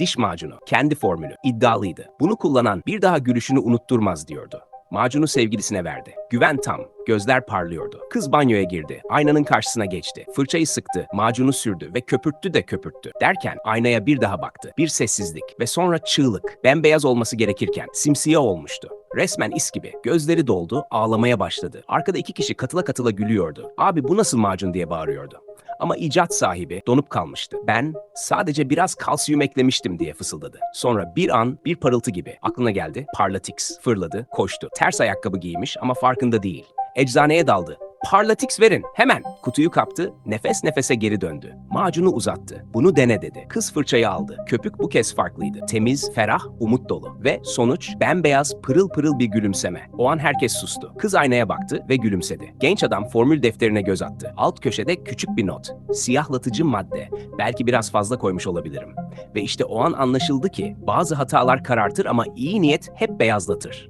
Diş macunu, kendi formülü, iddialıydı. Bunu kullanan bir daha gülüşünü unutturmaz diyordu. Macunu sevgilisine verdi. Güven tam, gözler parlıyordu. Kız banyoya girdi, aynanın karşısına geçti. Fırçayı sıktı, macunu sürdü ve köpürttü de köpürttü. Derken aynaya bir daha baktı. Bir sessizlik ve sonra çığlık. Bembeyaz olması gerekirken simsiyah olmuştu. Resmen is gibi. Gözleri doldu, ağlamaya başladı. Arkada iki kişi katıla katıla gülüyordu. Abi bu nasıl macun diye bağırıyordu. Ama icat sahibi donup kalmıştı. Ben sadece biraz kalsiyum eklemiştim diye fısıldadı. Sonra bir an bir parıltı gibi aklına geldi. Parlatix fırladı, koştu. Ters ayakkabı giymiş ama farkında değil. Eczaneye daldı. Parlatix verin hemen. Kutuyu kaptı, nefes nefese geri döndü. Macunu uzattı. Bunu dene dedi. Kız fırçayı aldı. Köpük bu kez farklıydı. Temiz, ferah, umut dolu. Ve sonuç bembeyaz, pırıl pırıl bir gülümseme. O an herkes sustu. Kız aynaya baktı ve gülümsedi. Genç adam formül defterine göz attı. Alt köşede küçük bir not. Siyahlatıcı madde. Belki biraz fazla koymuş olabilirim. Ve işte o an anlaşıldı ki bazı hatalar karartır ama iyi niyet hep beyazlatır.